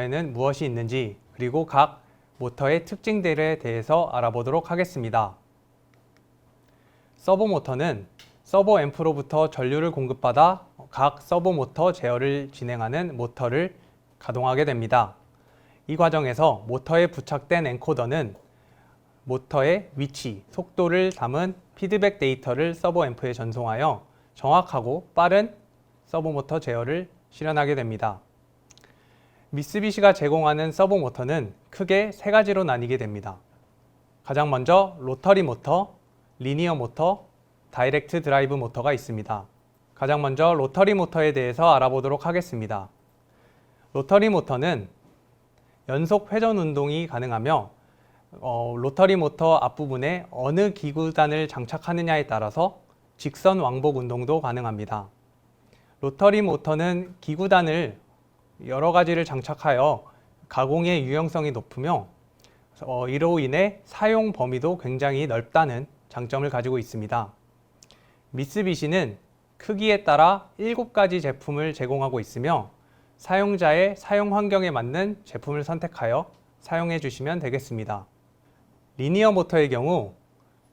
모터에는 무엇이 있는지 그리고 각 모터의 특징들에 대해서 알아보도록 하겠습니다. 서버 모터는 서버 앰프로부터 전류를 공급받아 각 서버 모터 제어를 진행하는 모터를 가동하게 됩니다. 이 과정에서 모터에 부착된 엔코더는 모터의 위치, 속도를 담은 피드백 데이터를 서버 앰프에 전송하여 정확하고 빠른 서버 모터 제어를 실현하게 됩니다. 미쓰비시가 제공하는 서버 모터는 크게 세 가지로 나뉘게 됩니다. 가장 먼저 로터리 모터, 리니어 모터, 다이렉트 드라이브 모터가 있습니다. 가장 먼저 로터리 모터에 대해서 알아보도록 하겠습니다. 로터리 모터는 연속 회전 운동이 가능하며 어, 로터리 모터 앞부분에 어느 기구단을 장착하느냐에 따라서 직선 왕복 운동도 가능합니다. 로터리 모터는 기구단을 여러 가지를 장착하여 가공의 유용성이 높으며 어, 이로 인해 사용 범위도 굉장히 넓다는 장점을 가지고 있습니다. 미쓰비시는 크기에 따라 7가지 제품을 제공하고 있으며 사용자의 사용 환경에 맞는 제품을 선택하여 사용해 주시면 되겠습니다. 리니어 모터의 경우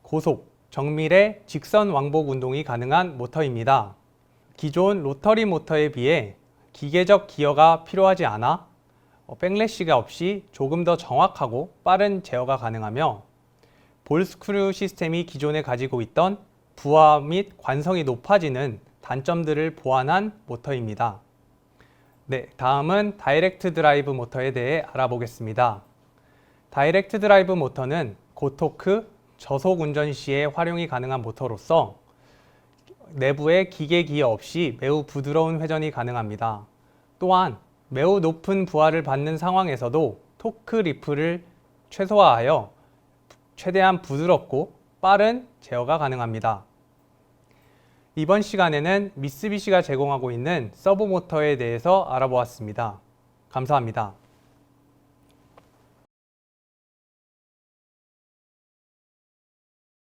고속, 정밀의 직선 왕복 운동이 가능한 모터입니다. 기존 로터리 모터에 비해 기계적 기어가 필요하지 않아 어, 백래시가 없이 조금 더 정확하고 빠른 제어가 가능하며 볼 스크류 시스템이 기존에 가지고 있던 부하 및 관성이 높아지는 단점들을 보완한 모터입니다. 네, 다음은 다이렉트 드라이브 모터에 대해 알아보겠습니다. 다이렉트 드라이브 모터는 고토크, 저속 운전 시에 활용이 가능한 모터로서 내부에 기계 기어 없이 매우 부드러운 회전이 가능합니다. 또한 매우 높은 부하를 받는 상황에서도 토크 리플을 최소화하여 최대한 부드럽고 빠른 제어가 가능합니다. 이번 시간에는 미쓰비시가 제공하고 있는 서브 모터에 대해서 알아보았습니다. 감사합니다.